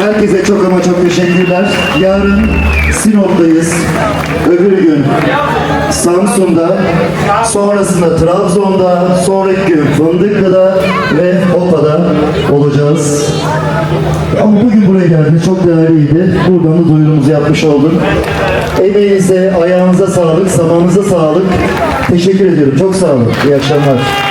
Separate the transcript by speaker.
Speaker 1: Herkese çok ama çok teşekkürler. Yarın Sinop'tayız. Öbür gün Samsun'da, sonrasında Trabzon'da, sonraki gün Fındıklı'da ve Opa'da olacağız. Ama bugün buraya geldi, Çok değerliydi. Buradan da duyurumuzu yapmış olduk. Emeğinize, ayağınıza sağlık, samanıza sağlık. Teşekkür ediyorum. Çok sağ olun. İyi akşamlar.